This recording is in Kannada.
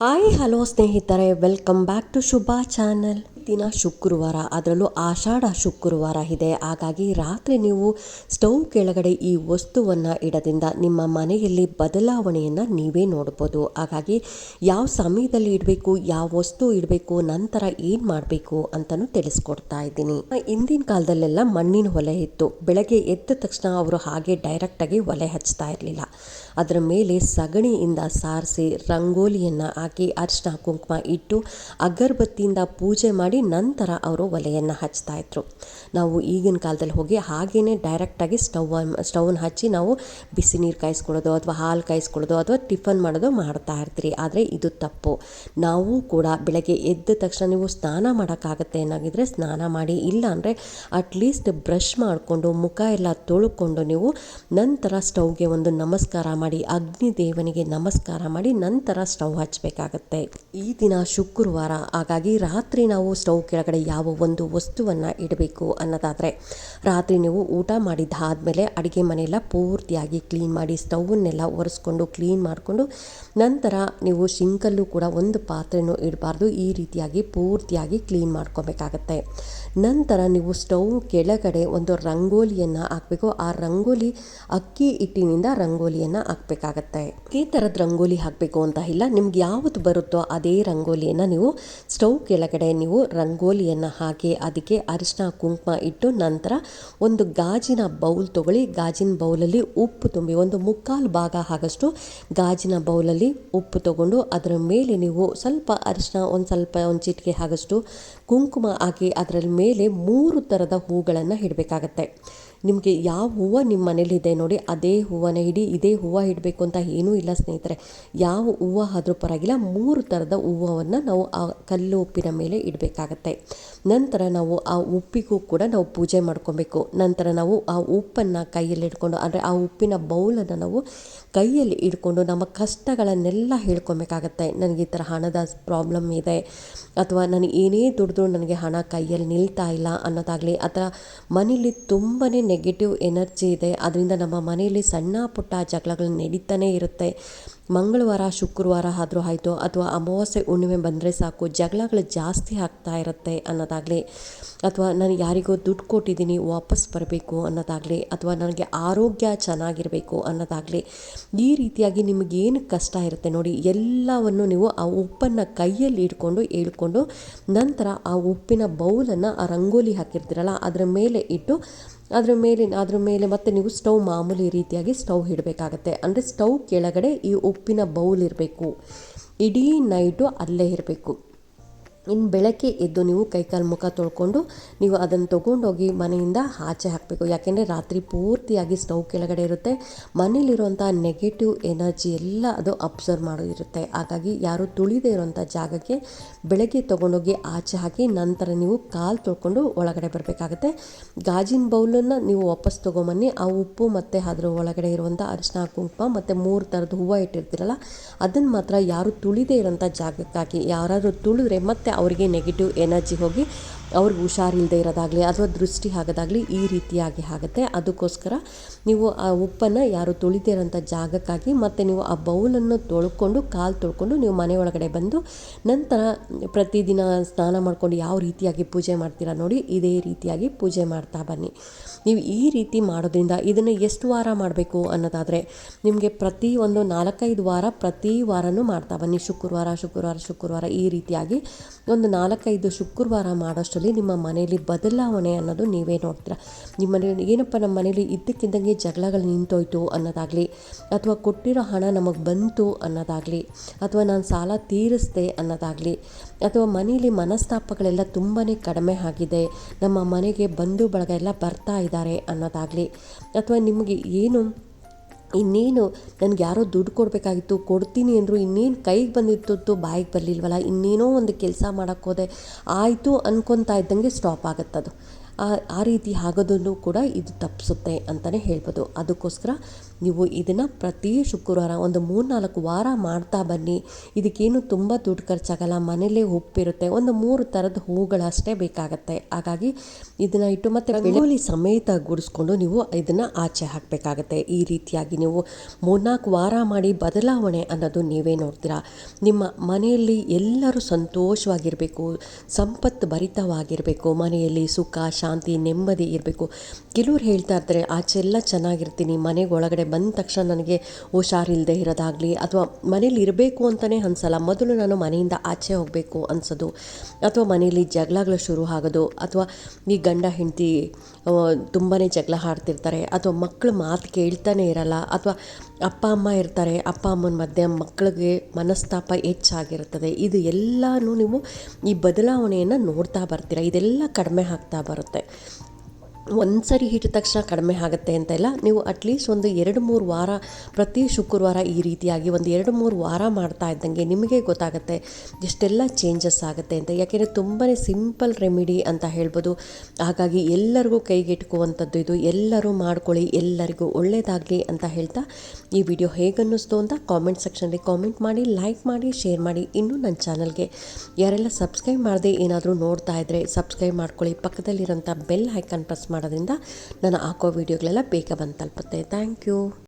ಹಾಯ್ ಹಲೋ ಸ್ನೇಹಿತರೆ welcome back to Shubha channel ದಿನ ಶುಕ್ರವಾರ, ಅದರಲ್ಲೂ ಆಷಾಢ ಶುಕ್ರವಾರ ಇದೆ. ಹಾಗಾಗಿ ರಾತ್ರಿ ನೀವು ಸ್ಟೌವ್ ಕೆಳಗಡೆ ಈ ವಸ್ತುವನ್ನು ಇಡದಿಂದ ನಿಮ್ಮ ಮನೆಯಲ್ಲಿ ಬದಲಾವಣೆಯನ್ನು ನೀವೇ ನೋಡ್ಬೋದು. ಹಾಗಾಗಿ ಯಾವ ಸಮಯದಲ್ಲಿ ಇಡಬೇಕು, ಯಾವ ವಸ್ತು ಇಡಬೇಕು, ನಂತರ ಏನು ಮಾಡಬೇಕು ಅಂತಲೂ ತಿಳಿಸ್ಕೊಡ್ತಾ ಇದ್ದೀನಿ. ಹಿಂದಿನ ಕಾಲದಲ್ಲೆಲ್ಲ ಮಣ್ಣಿನ ಒಲೆ ಇತ್ತು. ಬೆಳಗ್ಗೆ ಎದ್ದ ತಕ್ಷಣ ಅವರು ಹಾಗೆ ಡೈರೆಕ್ಟಾಗಿ ಒಲೆ ಹಚ್ತಾ ಇರಲಿಲ್ಲ. ಅದರ ಮೇಲೆ ಸಗಣಿಯಿಂದ ಸಾರಿಸಿ, ರಂಗೋಲಿಯನ್ನು ಹಾಕಿ ಅರಿಶಿನ ಕುಂಕುಮ ಇಟ್ಟು, ಅಗರಬತ್ತಿಯಿಂದ ಪೂಜೆ ಮಾಡಿ ನಂತರ ಅವರು ಒಲೆಯನ್ನು ಹಚ್ತಾ ಇದ್ರು. ನಾವು ಈಗಿನ ಕಾಲದಲ್ಲಿ ಹೋಗಿ ಹಾಗೆಯೇ ಡೈರೆಕ್ಟಾಗಿ ಸ್ಟವ್ ಸ್ಟವ್ನ ಹಚ್ಚಿ ನಾವು ಬಿಸಿ ನೀರು ಕಾಯಿಸ್ಕೊಳ್ಳೋದು ಅಥವಾ ಹಾಲು ಕಾಯಿಸ್ಕೊಳ್ಳೋದು ಅಥವಾ ಟಿಫನ್ ಮಾಡೋದು ಮಾಡ್ತಾ ಇರ್ತೀರಿ. ಆದರೆ ಇದು ತಪ್ಪು. ನಾವು ಕೂಡ ಬೆಳಗ್ಗೆ ಎದ್ದ ತಕ್ಷಣ ನೀವು ಸ್ನಾನ ಮಾಡೋಕ್ಕಾಗತ್ತೆ ಏನಾಗಿದ್ರೆ ಸ್ನಾನ ಮಾಡಿ, ಇಲ್ಲ ಅಂದರೆ ಅಟ್ಲೀಸ್ಟ್ ಬ್ರಷ್ ಮಾಡಿಕೊಂಡು, ಮುಖ ಎಲ್ಲ ತೊಳ್ಕೊಂಡು ನೀವು ನಂತರ ಸ್ಟವ್ಗೆ ಒಂದು ನಮಸ್ಕಾರ ಮಾಡಿ, ಅಗ್ನಿ ದೇವನಿಗೆ ನಮಸ್ಕಾರ ಮಾಡಿ ನಂತರ ಸ್ಟವ್ ಹಚ್ಚಬೇಕಾಗತ್ತೆ ಈ ದಿನ ಶುಕ್ರವಾರ, ಹಾಗಾಗಿ ರಾತ್ರಿ ನಾವು ಸ್ಟವ್ ಕೆಳಗಡೆ ಯಾವ ಒಂದು ವಸ್ತುವನ್ನು ಇಡಬೇಕು ಅನ್ನೋದಾದರೆ, ರಾತ್ರಿ ನೀವು ಊಟ ಮಾಡಿದ್ದಾದಮೇಲೆ ಅಡುಗೆ ಮನೆಯೆಲ್ಲ ಪೂರ್ತಿಯಾಗಿ ಕ್ಲೀನ್ ಮಾಡಿ ಸ್ಟೌವನ್ನೆಲ್ಲ ಒರೆಸ್ಕೊಂಡು, ಕ್ಲೀನ್ ಮಾಡಿಕೊಂಡು, ನಂತರ ನೀವು ಶಿಂಕಲ್ಲೂ ಕೂಡ ಒಂದು ಪಾತ್ರೆನೂ ಇಡಬಾರ್ದು. ಈ ರೀತಿಯಾಗಿ ಪೂರ್ತಿಯಾಗಿ ಕ್ಲೀನ್ ಮಾಡ್ಕೊಬೇಕಾಗತ್ತೆ. ನಂತರ ನೀವು ಸ್ಟವ್ ಕೆಳಗಡೆ ಒಂದು ರಂಗೋಲಿಯನ್ನು ಹಾಕಬೇಕು. ಆ ರಂಗೋಲಿ ಅಕ್ಕಿ ಹಿಟ್ಟಿನಿಂದ ರಂಗೋಲಿಯನ್ನು ಹಾಕಬೇಕಾಗತ್ತೆ. ಈ ಥರದ ರಂಗೋಲಿ ಹಾಕಬೇಕು ಅಂತ ಇಲ್ಲ. ನಿಮ್ಗೆ ಯಾವುದು ಬರುತ್ತೋ ಅದೇ ರಂಗೋಲಿಯನ್ನು ನೀವು ಸ್ಟವ್ ಕೆಳಗಡೆ ನೀವು ರಂಗೋಲಿಯನ್ನು ಹಾಕಿ ಅದಕ್ಕೆ ಅರಿಶಿನ ಕುಂಕುಮ ಇಟ್ಟು ನಂತರ ಒಂದು ಗಾಜಿನ ಬೌಲ್ ತೊಗೊಳ್ಳಿ. ಗಾಜಿನ ಬೌಲಲ್ಲಿ ಉಪ್ಪು ತುಂಬಿ ಒಂದು ಮುಕ್ಕಾಲು ಭಾಗ ಆಗಷ್ಟು ಗಾಜಿನ ಬೌಲಲ್ಲಿ ಉಪ್ಪು ತಗೊಂಡು ಅದರ ಮೇಲೆ ನೀವು ಸ್ವಲ್ಪ ಅರಿಶಿನ, ಒಂದು ಸ್ವಲ್ಪ ಒಂದು ಚಿಟಿಕೆ ಆಗಷ್ಟು ಕುಂಕುಮ ಹಾಕಿ ಅದರ ಮೇಲೆ ಮೂರು ಥರದ ಹೂಗಳನ್ನು ಇಡಬೇಕಾಗತ್ತೆ. ನಿಮಗೆ ಯಾವ ಹೂವು ನಿಮ್ಮ ಮನೇಲಿದೆ ನೋಡಿ, ಅದೇ ಹೂವನ್ನ ಇಡಿ, ಇದೇ ಹೂವು ಇಡಬೇಕು ಅಂತ ಏನೂ ಇಲ್ಲ ಸ್ನೇಹಿತರೆ. ಯಾವ ಹೂವು ಆದರೂ ಪರವಾಗಿಲ್ಲ, ಮೂರು ಥರದ ಹೂವನ್ನು ನಾವು ಆ ಕಲ್ಲು ಉಪ್ಪಿನ ಮೇಲೆ ಇಡಬೇಕಾಗತ್ತೆ. ನಂತರ ನಾವು ಆ ಉಪ್ಪಿಗೂ ಕೂಡ ನಾವು ಪೂಜೆ ಮಾಡ್ಕೊಬೇಕು. ನಂತರ ನಾವು ಆ ಉಪ್ಪನ್ನು ಕೈಯಲ್ಲಿ ಇಟ್ಕೊಂಡು ಅಂದರೆ ಆ ಉಪ್ಪಿನ ಬೌಲನ್ನು ನಾವು ಕೈಯಲ್ಲಿ ಇಟ್ಕೊಂಡು ನಮ್ಮ ಕಷ್ಟಗಳನ್ನೆಲ್ಲ ಹೇಳ್ಕೊಬೇಕಾಗತ್ತೆ. ನನಗೆ ಈ ಥರ ಹಣದ ಪ್ರಾಬ್ಲಮ್ ಇದೆ, ಅಥವಾ ನನಗೆ ಏನೇ ದುಡಿದ್ರು ನನಗೆ ಹಣ ಕೈಯಲ್ಲಿ ನಿಲ್ತಾ ಇಲ್ಲ ಅನ್ನೋದಾಗಲಿ, ಅಥವಾ ಮನೇಲಿ ತುಂಬಾ ನೆಗೆಟಿವ್ ಎನರ್ಜಿ ಇದೆ. ಅದರಿಂದ ನಮ್ಮ ಮನೆಯಲ್ಲಿ ಸಣ್ಣ ಪುಟ್ಟ ಜಗಳಗಳು ನಡೀತಾನೆ ಇರುತ್ತೆ. ಮಂಗಳವಾರ, ಶುಕ್ರವಾರ ಆದರೂ ಆಯಿತು. ಅಥವಾ ಅಮಾವಾಸ್ಯೆ, ಹುಣ್ಣಿಮೆ ಬಂದರೆ ಸಾಕು. ಜಗಳಗಳು ಜಾಸ್ತಿ ಆಗ್ತಾ ಇರುತ್ತೆ ಅನ್ನೋದಾಗಲಿ, ಅಥವಾ ನಾನು ಯಾರಿಗೋ ದುಡ್ಡು ಕೊಟ್ಟಿದ್ದೀನಿ, ವಾಪಸ್ ಬರಬೇಕು ಅನ್ನೋದಾಗಲಿ, ಅಥವಾ ನನಗೆ ಆರೋಗ್ಯ ಚೆನ್ನಾಗಿರಬೇಕು ಅನ್ನೋದಾಗಲಿ, ಈ ರೀತಿಯಾಗಿ ನಿಮಗೇನು ಕಷ್ಟ ಇರುತ್ತೆ ನೋಡಿ, ಎಲ್ಲವನ್ನು ನೀವು ಆ ಉಪ್ಪನ್ನು ಕೈಯಲ್ಲಿ ಇಟ್ಕೊಂಡು, ಹೇಳ್ಕೊಂಡು ನಂತರ ಆ ಉಪ್ಪಿನ ಬೌಲನ್ನು ಆ ರಂಗೋಲಿ ಹಾಕಿರ್ತೀರಲ್ಲ, ಅದರ ಮೇಲೆ ಇಟ್ಟು, ಅದರ ಮೇಲೆ, ಅದ್ರ ಮೇಲೆ ಮತ್ತೆ ನೀವು ಸ್ಟವ್ ಮಾಮೂಲಿ ರೀತಿಯಾಗಿ ಸ್ಟವ್ ಇಡಬೇಕಾಗತ್ತೆ. ಅಂದರೆ ಸ್ಟವ್ ಕೆಳಗಡೆ ಈ ಉಪ್ಪಿನ ಬೌಲ್ ಇರಬೇಕು. ಇಡೀ ನೈಟು ಅಲ್ಲೇ ಇರಬೇಕು. ಇನ್ನು ಬೆಳಗ್ಗೆ ಎದ್ದು ನೀವು ಕೈಕಾಲು ಮುಖ ತೊಳ್ಕೊಂಡು ನೀವು ಅದನ್ನು ತೊಗೊಂಡೋಗಿ ಮನೆಯಿಂದ ಆಚೆ ಹಾಕಬೇಕು. ಯಾಕೆಂದರೆ ರಾತ್ರಿ ಪೂರ್ತಿಯಾಗಿ ಸ್ಟವ್ ಕೆಳಗಡೆ ಇರುತ್ತೆ. ಮನೇಲಿರುವಂಥ ನೆಗೆಟಿವ್ ಎನರ್ಜಿ ಎಲ್ಲ ಅದು ಅಬ್ಸರ್ವ್ ಮಾಡೋದಿರುತ್ತೆ ಹಾಗಾಗಿ ಯಾರು ತುಳಿದೇ ಇರುವಂಥ ಜಾಗಕ್ಕೆ ಬೆಳಗ್ಗೆ ತೊಗೊಂಡೋಗಿ ಆಚೆ ಹಾಕಿ ನಂತರ ನೀವು ಕಾಲು ತೊಳ್ಕೊಂಡು ಒಳಗಡೆ ಬರಬೇಕಾಗುತ್ತೆ. ಗಾಜಿನ ಬೌಲನ್ನು ನೀವು ವಾಪಸ್ ತೊಗೊಂಬನ್ನಿ. ಆ ಉಪ್ಪು ಮತ್ತು ಅದರ ಒಳಗಡೆ ಇರುವಂಥ ಅರಿಶಿನ ಕುಂಕುಮ ಮತ್ತು ಮೂರು ಥರದ ಹೂವು ಇಟ್ಟಿರ್ತೀರಲ್ಲ, ಅದನ್ನು ಮಾತ್ರ ಯಾರು ತುಳಿದೇ ಇರೋಂಥ ಜಾಗಕ್ಕಾಗಿ, ಯಾರಾದರೂ ತುಳಿದ್ರೆ ಮತ್ತೆ ಅವರಿಗೆ ನೆಗೆಟಿವ್ ಎನರ್ಜಿ ಹೋಗಿ ಅವ್ರಿಗೆ ಹುಷಾರಿಲ್ಲದೆ ಇರೋದಾಗಲಿ ಅಥವಾ ದೃಷ್ಟಿ ಆಗೋದಾಗಲಿ ಈ ರೀತಿಯಾಗಿ ಆಗುತ್ತೆ. ಅದಕ್ಕೋಸ್ಕರ ನೀವು ಆ ಉಪ್ಪನ್ನು ಯಾರು ತೊಳಿದೇ ಇರೋಂಥ ಜಾಗಕ್ಕಾಗಿ ಮತ್ತು ನೀವು ಆ ಬೌಲನ್ನು ತೊಳ್ಕೊಂಡು, ಕಾಲು ತೊಳ್ಕೊಂಡು ನೀವು ಮನೆ ಒಳಗಡೆ ಬಂದು ನಂತರ ಪ್ರತಿದಿನ ಸ್ನಾನ ಮಾಡ್ಕೊಂಡು ಯಾವ ರೀತಿಯಾಗಿ ಪೂಜೆ ಮಾಡ್ತೀರಾ ನೋಡಿ, ಇದೇ ರೀತಿಯಾಗಿ ಪೂಜೆ ಮಾಡ್ತಾ ಬನ್ನಿ. ನೀವು ಈ ರೀತಿ ಮಾಡೋದ್ರಿಂದ ಇದನ್ನು ಎಷ್ಟು ವಾರ ಮಾಡಬೇಕು ಅನ್ನೋದಾದರೆ ನಿಮಗೆ ಪ್ರತಿ ಒಂದು ನಾಲ್ಕೈದು ವಾರ ಪ್ರತಿ ವಾರನೂ ಮಾಡ್ತಾ ಬನ್ನಿ. ಶುಕ್ರವಾರ ಶುಕ್ರವಾರ ಶುಕ್ರವಾರ ಈ ರೀತಿಯಾಗಿ ಒಂದು ನಾಲ್ಕೈದು ಶುಕ್ರವಾರ ಮಾಡೋಷ್ಟರಲ್ಲಿ ನಿಮ್ಮ ಮನೆಯಲ್ಲಿ ಬದಲಾವಣೆ ಅನ್ನೋದು ನೀವೇ ನೋಡ್ತೀರ. ನಿಮ್ಮ ಮನೇಲಿ ಏನಪ್ಪ ನಮ್ಮ ಮನೇಲಿ ಇದ್ದಕ್ಕಿದ್ದಂಗೆ ಜಗಳಗಳು ನಿಂತೋಯ್ತು ಅನ್ನೋದಾಗಲಿ, ಅಥವಾ ಕೊಟ್ಟಿರೋ ಹಣ ನಮಗೆ ಬಂತು ಅನ್ನೋದಾಗಲಿ, ಅಥವಾ ನಾನು ಸಾಲ ತೀರಿಸ್ದೆ ಅನ್ನೋದಾಗಲಿ, ಅಥವಾ ಮನೆಯಲ್ಲಿ ಮನಸ್ತಾಪಗಳೆಲ್ಲ ತುಂಬಾ ಕಡಿಮೆ ಆಗಿದೆ, ನಮ್ಮ ಮನೆಗೆ ಬಂಧು ಬಳಗ ಎಲ್ಲ ಬರ್ತಾ ಇದ್ದಾರೆ ಅನ್ನೋದಾಗಲಿ, ಅಥವಾ ನಿಮಗೆ ಏನು ಇನ್ನೇನು ನನಗೆ ಯಾರೋ ದುಡ್ಡು ಕೊಡಬೇಕಾಗಿತ್ತು, ಕೊಡ್ತೀನಿ ಅಂದರು ಇನ್ನೇನು ಕೈಗೆ ಬಂದಿತ್ತು ಬಾಯಿಗೆ ಬರಲಿಲ್ವಲ್ಲ, ಇನ್ನೇನೋ ಒಂದು ಕೆಲಸ ಮಾಡೋಕ್ಕೋದೆ ಆಯಿತು ಅನ್ಕೊತಾ ಇದ್ದಂಗೆ ಸ್ಟಾಪ್ ಆಗುತ್ತದು. ಆ- ಆ ರೀತಿ ಆಗೋದನ್ನು ಕೂಡ ಇದು ತಪ್ಪಿಸುತ್ತೆ ಅಂತಲೇ ಹೇಳ್ಬೋದು. ಅದಕ್ಕೋಸ್ಕರ ನೀವು ಇದನ್ನು ಪ್ರತಿ ಶುಕ್ರವಾರ ಒಂದು ಮೂರ್ನಾಲ್ಕು ವಾರ ಮಾಡ್ತಾ ಬನ್ನಿ. ಇದಕ್ಕೇನು ತುಂಬ ದುಡ್ಡು ಖರ್ಚಾಗಲ್ಲ. ಮನೇಲೇ ಉಪ್ಪಿರುತ್ತೆ. ಒಂದು ಮೂರು ಥರದ ಹೂಗಳಷ್ಟೇ ಬೇಕಾಗತ್ತೆ. ಹಾಗಾಗಿ ಇದನ್ನು ಇಟ್ಟು ಮತ್ತು ಬೆಳ್ಳುಳ್ಳಿ ಸಮೇತ ಗುಡಿಸ್ಕೊಂಡು ನೀವು ಇದನ್ನು ಆಚೆ ಹಾಕಬೇಕಾಗತ್ತೆ. ಈ ರೀತಿಯಾಗಿ ನೀವು ಮೂರ್ನಾಲ್ಕು ವಾರ ಮಾಡಿ ಬದಲಾವಣೆ ಅನ್ನೋದು ನೀವೇ ನೋಡ್ತೀರಾ. ನಿಮ್ಮ ಮನೆಯಲ್ಲಿ ಎಲ್ಲರೂ ಸಂತೋಷವಾಗಿರಬೇಕು. ಸಂಪತ್ತು ಭರಿತವಾಗಿರಬೇಕು. ಮನೆಯಲ್ಲಿ ಸುಖ ಶಾಂತಿ ನೆಮ್ಮದಿ ಇರಬೇಕು. ಕೆಲವ್ರು ಹೇಳ್ತಾ ಇರ್ತಾರೆ ಆಚೆ ಎಲ್ಲ ಚೆನ್ನಾಗಿರ್ತೀನಿ. ಮನೆಗೆ ಒಳಗಡೆ ಬಂದ ತಕ್ಷಣ ನನಗೆ ಹುಷಾರಿಲ್ಲದೆ ಇರೋದಾಗಲಿ ಅಥವಾ ಮನೇಲಿ ಇರಬೇಕು ಅಂತಲೇ ಅನ್ಸಲ್ಲ. ಮೊದಲು ನಾನು ಮನೆಯಿಂದ ಆಚೆ ಹೋಗಬೇಕು ಅನ್ಸೋದು. ಅಥವಾ ಮನೆಯಲ್ಲಿ ಜಗಳಗಳು ಶುರು ಆಗೋದು. ಅಥವಾ ಈ ಗಂಡ, ಹೆಂಡತಿ ತುಂಬಾ ಜಗಳ ಆಡ್ತಿರ್ತಾರೆ. ಅಥವಾ ಮಕ್ಕಳು ಮಾತು ಕೇಳ್ತಾನೆ ಇರಲ್ಲ. ಅಥವಾ ಅಪ್ಪ, ಅಮ್ಮ ಇರ್ತಾರೆ. ಅಪ್ಪ, ಅಮ್ಮನ ಮಧ್ಯೆ ಮಕ್ಕಳಿಗೆ ಮನಸ್ತಾಪ ಹೆಚ್ಚಾಗಿರುತ್ತದೆ. ಇದು ಎಲ್ಲನೂ ನೀವು ಈ ಬದಲಾವಣೆಯನ್ನು ನೋಡ್ತಾ ಬರ್ತೀರಾ? ಇದೆಲ್ಲ ಕಡಿಮೆ ಆಗ್ತಾ ಬರುತ್ತೆ. ಒಂದು ಸರಿ ಹಿಡಿದ ತಕ್ಷಣ ಕಡಿಮೆ ಆಗುತ್ತೆ ಅಂತ ಇಲ್ಲ. ನೀವು ಅಟ್ಲೀಸ್ಟ್ ಒಂದು ಎರಡು ಮೂರು ವಾರ ಪ್ರತಿ ಶುಕ್ರವಾರ ಈ ರೀತಿಯಾಗಿ ಒಂದು ಎರಡು ಮೂರು ವಾರ ಮಾಡ್ತಾ ಇದ್ದಂಗೆ ನಿಮಗೆ ಗೊತ್ತಾಗುತ್ತೆ ಎಷ್ಟೆಲ್ಲ ಚೇಂಜಸ್ ಆಗುತ್ತೆ ಅಂತ. ಯಾಕೆಂದರೆ ತುಂಬಾ ಸಿಂಪಲ್ ರೆಮಿಡಿ ಅಂತ ಹೇಳ್ಬೋದು. ಹಾಗಾಗಿ ಎಲ್ಲರಿಗೂ ಕೈಗೆಟುಕುವಂಥದ್ದು ಇದು. ಎಲ್ಲರೂ ಮಾಡ್ಕೊಳ್ಳಿ, ಎಲ್ಲರಿಗೂ ಒಳ್ಳೆಯದಾಗಲಿ ಅಂತ ಹೇಳ್ತಾ ಈ ವಿಡಿಯೋ ಹೇಗನ್ನಿಸ್ತು ಅಂತ ಕಾಮೆಂಟ್ ಸೆಕ್ಷನಲ್ಲಿ ಕಾಮೆಂಟ್ ಮಾಡಿ ಲೈಕ್ ಮಾಡಿ ಶೇರ್ ಮಾಡಿ. ಇನ್ನೂ ನನ್ನ ಚಾನಲ್ಗೆ ಯಾರೆಲ್ಲ ಸಬ್ಸ್ಕ್ರೈಬ್ ಮಾಡದೆ ಏನಾದರೂ ನೋಡ್ತಾ ಇದ್ದರೆ ಸಬ್ಸ್ಕ್ರೈಬ್ ಮಾಡ್ಕೊಳ್ಳಿ. ಪಕ್ಕದಲ್ಲಿರೋಂಥ ಬೆಲ್ ಐಕಾನ್ ಪ್ರೆಸ್ ಮಾಡೋದ್ರಿಂದ ನಾನು ಹಾಕೋ ವೀಡಿಯೋಗಳೆಲ್ಲ ಬೇಗ ಬಂದು ತಲುಪುತ್ತೆ. Thank you